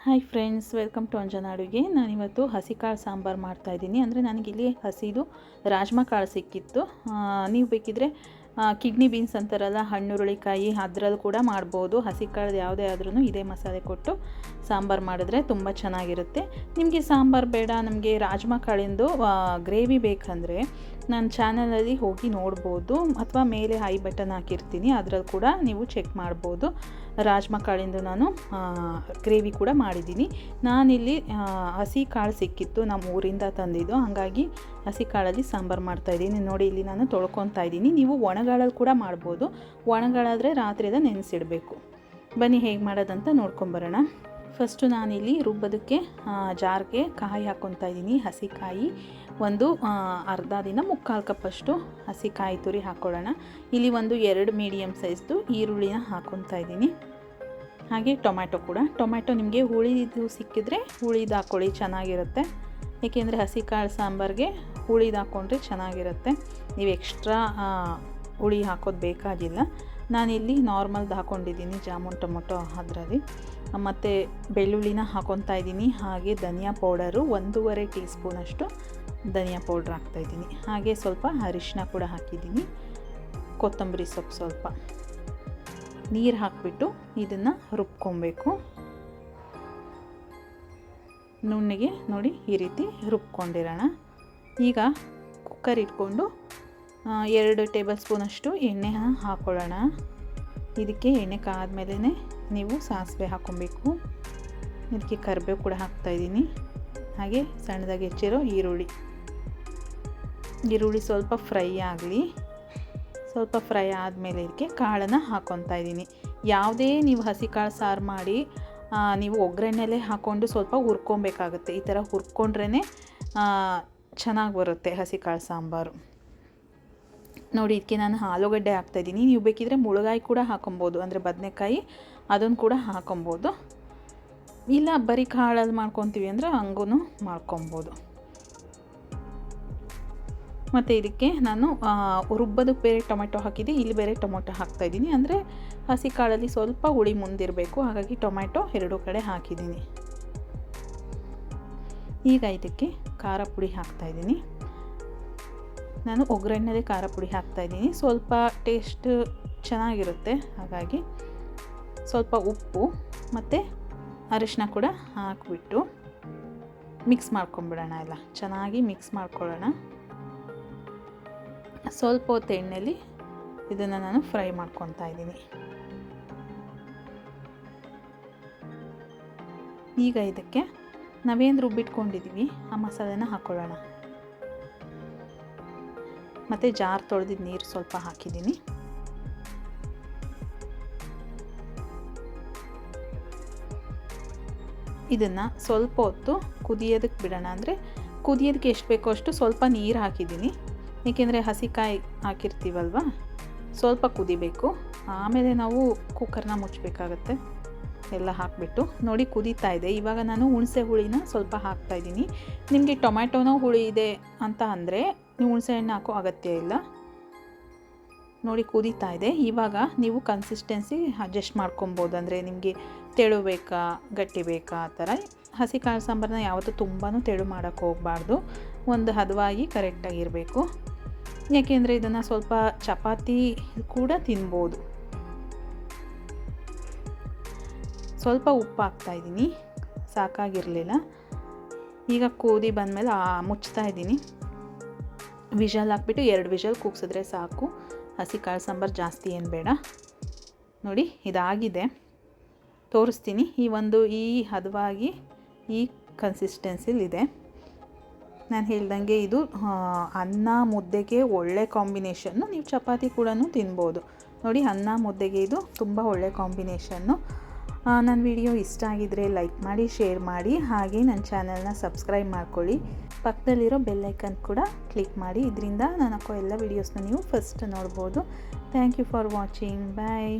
Hi friends welcome to Anjana ಅಡುಗೆ ನಾನಿವತ್ತು ಹಸಿ ಕಾಳು ಸಾಂಬಾರು ಮಾಡ್ತಾಯಿದ್ದೀನಿ ಅಂದರೆ ನನಗಿಲ್ಲಿ ಹಸಿದು ರಾಜ್ಮಾ ಕಾಳು ಸಿಕ್ಕಿತ್ತು. ನೀವು ಬೇಕಿದ್ರೆ ಆ, ಕಿಡ್ನಿ ಬೀನ್ಸ್ ಅಂತಾರಲ್ಲ, ಹಣ್ಣುರುಳಿಕಾಯಿ ಅದರಲ್ಲಿ ಕೂಡ ಮಾಡ್ಬೋದು. ಹಸಿ ಕಾಳು ಯಾವುದೇ ಆದ್ರೂ ಇದೇ ಮಸಾಲೆ ಕೊಟ್ಟು ಸಾಂಬಾರು ಮಾಡಿದ್ರೆ ತುಂಬ ಚೆನ್ನಾಗಿರುತ್ತೆ. ನಿಮಗೆ ಸಾಂಬಾರು ಬೇಡ, ನಮಗೆ ರಾಜ್ಮಾ ಕಾಳಿಂದು ಗ್ರೇವಿ ಬೇಕಂದರೆ ನನ್ನ ಚಾನಲಲ್ಲಿ ಹೋಗಿ ನೋಡ್ಬೋದು. ಅಥವಾ ಮೇಲೆ ಹೈ ಬಟನ್ ಹಾಕಿರ್ತೀನಿ, ಅದರಲ್ಲಿ ಕೂಡ ನೀವು ಚೆಕ್ ಮಾಡ್ಬೋದು. ರಾಜ್ಮಾ ಕಾಳಿಂದು ನಾನು ಗ್ರೇವಿ ಕೂಡ ಮಾಡಿದ್ದೀನಿ. ನಾನಿಲ್ಲಿ ಹಸಿ ಕಾಳು ಸಿಕ್ಕಿತ್ತು ನಮ್ಮ ಊರಿಂದ ತಂದಿದ್ದು. ಹಾಗಾಗಿ ಹಸಿ ಕಾಳಲ್ಲಿ ಸಾಂಬಾರು ಮಾಡ್ತಾಯಿದ್ದೀನಿ ನೋಡಿ, ಇಲ್ಲಿ ನಾನು ತೊಳ್ಕೊತಾ ಇದ್ದೀನಿ. ನೀವು ಒಣಗಾಳಲ್ಲಿ ಕೂಡ ಮಾಡ್ಬೋದು. ಒಣಗಾಳಾದರೆ ರಾತ್ರಿದ ನೆನೆಸಿಡಬೇಕು. ಬನ್ನಿ, ಹೇಗೆ ಮಾಡೋದಂತ ನೋಡ್ಕೊಂಬರೋಣ. ಫಸ್ಟು ನಾನಿಲ್ಲಿ ರುಬ್ಬೋದಕ್ಕೆ ಜಾರಿಗೆ ಕಾಯಿ ಹಾಕ್ಕೊತಾ ಇದ್ದೀನಿ. ಹಸಿ ಕಾಯಿ. ಒಂದು ಅರ್ಧ ದಿನ ಮುಕ್ಕಾಲು ಕಪ್ಪಷ್ಟು ಹಸಿ ಕಾಯಿ ತುರಿ ಹಾಕ್ಕೊಳ್ಳೋಣ ಇಲ್ಲಿ ಒಂದು ಎರಡು ಮೀಡಿಯಮ್ ಸೈಜ್ದು ಈರುಳ್ಳಿನ ಹಾಕ್ಕೊತಾ ಇದ್ದೀನಿ. ಹಾಗೆ ಟೊಮ್ಯಾಟೊ ಕೂಡ. ಟೊಮ್ಯಾಟೊ ನಿಮಗೆ ಹುಳಿದು ಸಿಕ್ಕಿದ್ರೆ ಹುಳಿದು ಹಾಕ್ಕೊಳ್ಳಿ ಚೆನ್ನಾಗಿರುತ್ತೆ. ಏಕೆಂದರೆ ಹಸಿ ಕಾಳು ಸಾಂಬಾರಿಗೆ ಹುಳಿದು ಹಾಕ್ಕೊಂಡ್ರೆ ಚೆನ್ನಾಗಿರುತ್ತೆ. ನೀವು ಎಕ್ಸ್ಟ್ರಾ ಹುಳಿ ಹಾಕೋದು ಬೇಕಾಗಿಲ್ಲ. ನಾನಿಲ್ಲಿ ನಾರ್ಮಲ್ದು ಹಾಕ್ಕೊಂಡಿದ್ದೀನಿ ಜಾಮೂನ್, ಟೊಮೊಟೊ ಅದರಲ್ಲಿ. ಮತ್ತು ಬೆಳ್ಳುಳ್ಳಿನ ಹಾಕೊತಾ ಇದ್ದೀನಿ. ಹಾಗೆ ಧನಿಯಾ ಪೌಡರು ಒಂದೂವರೆ ಟೀ ಸ್ಪೂನಷ್ಟು ಧನಿಯಾ ಪೌಡ್ರ್ ಹಾಕ್ತಾಯಿದ್ದೀನಿ ಹಾಗೆ ಸ್ವಲ್ಪ ಅರಿಶಿನ ಕೂಡ ಹಾಕಿದ್ದೀನಿ. ಕೊತ್ತಂಬರಿ ಸೊಪ್ಪು ಸ್ವಲ್ಪ. ನೀರು ಹಾಕಿಬಿಟ್ಟು ಇದನ್ನು ರುಬ್ಕೊಬೇಕು. ನುಣ್ಣಗೆ ನೋಡಿ ಈ ರೀತಿ ರುಬ್ಕೊಂಡಿರೋಣ. ಈಗ ಕುಕ್ಕರ್ ಇಟ್ಕೊಂಡು ಎರಡು ಟೇಬಲ್ ಸ್ಪೂನಷ್ಟು ಎಣ್ಣೆ ಹಾಕ್ಕೊಳ್ಳೋಣ ಇದಕ್ಕೆ ಎಣ್ಣೆ ಕಾದ್ಮೇಲೆ ನೀವು ಸಾಸಿವೆ ಹಾಕ್ಕೊಬೇಕು. ಇದಕ್ಕೆ ಕರಿಬೇವು ಕೂಡ ಹಾಕ್ತಾಯಿದ್ದೀನಿ ಹಾಗೆ ಸಣ್ಣದಾಗಿ ಹೆಚ್ಚಿರೋ ಈರುಳ್ಳಿ. ಈರುಳ್ಳಿ ಸ್ವಲ್ಪ ಫ್ರೈ ಆಗಲಿ. ಸ್ವಲ್ಪ ಫ್ರೈ ಆದಮೇಲೆ ಇದಕ್ಕೆ ಕಾಳನ್ನು ಹಾಕ್ಕೊತಾ ಇದ್ದೀನಿ. ಯಾವುದೇ ನೀವು ಹಸಿ ಕಾಳು ಸಾರು ಮಾಡಿ ನೀವು ಒಗ್ಗರಣೆಲೆ ಹಾಕ್ಕೊಂಡು ಸ್ವಲ್ಪ ಹುರ್ಕೊಬೇಕಾಗುತ್ತೆ. ಈ ಥರ ಹುರ್ಕೊಂಡ್ರೇ ಚೆನ್ನಾಗಿ ಬರುತ್ತೆ ಹಸಿ ಕಾಳು ಸಾಂಬಾರು. ನೋಡಿ, ಇದಕ್ಕೆ ನಾನು ಆಲೂಗಡ್ಡೆ ಹಾಕ್ತಾಯಿದ್ದೀನಿ. ನೀವು ಬೇಕಿದ್ರೆ ಮುಳುಗಾಯಿ ಕೂಡ ಹಾಕೊಬೋದು, ಅಂದರೆ ಬದನೆಕಾಯಿ, ಅದನ್ನು ಕೂಡ ಹಾಕೊಬೋದು. ಇಲ್ಲ, ಬರೀ ಕಾಳಲ್ಲಿ ಮಾಡ್ಕೊತೀವಿ ಅಂದರೆ ಹಂಗೂ ಮಾಡ್ಕೊಬೋದು. ಮತ್ತು ಇದಕ್ಕೆ ನಾನು ರುಬ್ಬದು ಬೇರೆ ಟೊಮೆಟೊ ಹಾಕಿದ್ದೆ ಇಲ್ಲಿ ಬೇರೆ ಟೊಮೆಟೊ ಹಾಕ್ತಾಯಿದ್ದೀನಿ ಅಂದರೆ ಹಸಿ ಕಾಳಲ್ಲಿ ಸ್ವಲ್ಪ ಹುಳಿ ಮುಂದಿರಬೇಕು. ಹಾಗಾಗಿ ಟೊಮೆಟೊ ಎರಡೂ ಕಡೆ ಹಾಕಿದ್ದೀನಿ. ಈಗ ಇದಕ್ಕೆ ಖಾರ ಪುಡಿ ಹಾಕ್ತಾಯಿದ್ದೀನಿ ನಾನು ಒಗ್ಗರಣೆದೇ ಖಾರ ಪುಡಿ ಹಾಕ್ತಾಯಿದ್ದೀನಿ ಸ್ವಲ್ಪ ಟೇಸ್ಟ್ ಚೆನ್ನಾಗಿರುತ್ತೆ. ಹಾಗಾಗಿ ಸ್ವಲ್ಪ ಉಪ್ಪು ಮತ್ತು ಅರಿಶಿನ ಕೂಡ ಹಾಕಿಬಿಟ್ಟು ಮಿಕ್ಸ್ ಮಾಡ್ಕೊಂಬಿಡೋಣ ಎಲ್ಲ. ಚೆನ್ನಾಗಿ ಮಿಕ್ಸ್ ಮಾಡ್ಕೊಳ್ಳೋಣ. ಸ್ವಲ್ಪ ಹೊತ್ತು ಎಣ್ಣೆಯಲ್ಲಿ ಇದನ್ನು ನಾನು ಫ್ರೈ ಮಾಡ್ಕೊತಾ ಇದ್ದೀನಿ. ಈಗ ಇದಕ್ಕೆ ನಾವೇನು ರುಬ್ಬಿಟ್ಕೊಂಡಿದ್ದೀವಿ ಆ ಮಸಾಲೆನ ಹಾಕ್ಕೊಳ್ಳೋಣ ಮತ್ತು ಜಾರ್ ತೊಳೆದಿದ್ದು ನೀರು ಸ್ವಲ್ಪ ಹಾಕಿದ್ದೀನಿ. ಇದನ್ನು ಸ್ವಲ್ಪ ಹೊತ್ತು ಕುದಿಯೋದಕ್ಕೆ ಬಿಡೋಣ ಅಂದರೆ ಕುದಿಯೋದಕ್ಕೆ ಎಷ್ಟು ಬೇಕೋ ಅಷ್ಟು ಸ್ವಲ್ಪ ನೀರು ಹಾಕಿದ್ದೀನಿ. ಏಕೆಂದರೆ ಹಸಿಕಾಯಿ ಹಾಕಿರ್ತೀವಲ್ವ? ಸ್ವಲ್ಪ ಕುದಿಬೇಕು. ಆಮೇಲೆ ನಾವು ಕುಕ್ಕರ್ನ ಮುಚ್ಚಬೇಕಾಗತ್ತೆ. ಎಲ್ಲ ಹಾಕಿಬಿಟ್ಟು. ನೋಡಿ ಕುದೀತಾ ಇದೆ. ಇವಾಗ ನಾನು ಹುಣಸೆ ಹುಳಿನ ಸ್ವಲ್ಪ ಹಾಕ್ತಾಯಿದ್ದೀನಿ ನಿಮಗೆ ಟೊಮ್ಯಾಟೊನೋ ಹುಳಿ ಇದೆ ಅಂತ ಅಂದರೆ ನೀವು ಹುಣಸೆ ಹಣ್ಣು ಹಾಕೋ ಅಗತ್ಯ ಇಲ್ಲ. ನೋಡಿ ಕುದೀತಾ ಇದೆ. ಇವಾಗ ನೀವು ಕನ್ಸಿಸ್ಟೆನ್ಸಿ ಅಡ್ಜಸ್ಟ್ ಮಾಡ್ಕೊಬೋದು. ಅಂದರೆ ನಿಮಗೆ ತೆಳು ಬೇಕಾ, ಗಟ್ಟಿ ಬೇಕಾ ಆ ಥರ. ಹಸಿ ಕಾಳು ಸಾಂಬಾರನ್ನ ಯಾವತ್ತೂ ತುಂಬಾ ತೆಳು ಮಾಡೋಕ್ಕೆ ಹೋಗಬಾರ್ದು. ಒಂದು ಹದವಾಗಿ ಕರೆಕ್ಟಾಗಿರಬೇಕು ಯಾಕೆಂದರೆ ಇದನ್ನು ಸ್ವಲ್ಪ ಚಪಾತಿ ಕೂಡ ತಿನ್ಬೋದು. ಸ್ವಲ್ಪ ಉಪ್ಪು ಹಾಕ್ತಾಯಿದ್ದೀನಿ ಸಾಕಾಗಿರಲಿಲ್ಲ. ಈಗ ಕೂದಿ ಬಂದಮೇಲೆ ಮುಚ್ತಾ ಇದ್ದೀನಿ. ವಿಷಲ್ ಹಾಕ್ಬಿಟ್ಟು ಎರಡು ವಿಷಲ್ ಕೂಗ್ಸಿದ್ರೆ ಸಾಕು. ಹಸಿ ಕಾಳು ಸಾಂಬಾರು ಜಾಸ್ತಿ ಏನು ಬೇಡ. ನೋಡಿ, ಇದಾಗಿದೆ. ತೋರಿಸ್ತೀನಿ. ಈ ಒಂದು ಈ ಹದವಾಗಿ ಈ ಕನ್ಸಿಸ್ಟೆನ್ಸಿಲಿದೆ ನಾನು ಹೇಳ್ದಂಗೆ ಇದು ಅನ್ನ ಮುದ್ದೆಗೆ ಒಳ್ಳೆ ಕಾಂಬಿನೇಷನ್ನು ನೀವು ಚಪಾತಿ ಕೂಡ ತಿನ್ಬೋದು. ನೋಡಿ, ಅನ್ನ ಮುದ್ದೆಗೆ ಇದು ತುಂಬ ಒಳ್ಳೆ ಕಾಂಬಿನೇಷನ್ನು ನನ್ನ ವಿಡಿಯೋ ಇಷ್ಟ ಆಗಿದ್ದರೆ ಲೈಕ್ ಮಾಡಿ ಶೇರ್ ಮಾಡಿ, ಹಾಗೆ ನನ್ನ ಚಾನಲ್ನ ಸಬ್ಸ್ಕ್ರೈಬ್ ಮಾಡ್ಕೊಳ್ಳಿ. ಪಕ್ಕದಲ್ಲಿರೋ ಬೆಲ್ಲೈಕನ್ ಕೂಡ ಕ್ಲಿಕ್ ಮಾಡಿ. ಇದರಿಂದ ನಾನು ಎಲ್ಲ ವೀಡಿಯೋಸ್ನ ನೀವು ಫಸ್ಟ್ ನೋಡ್ಬೋದು. Thank you for watching bye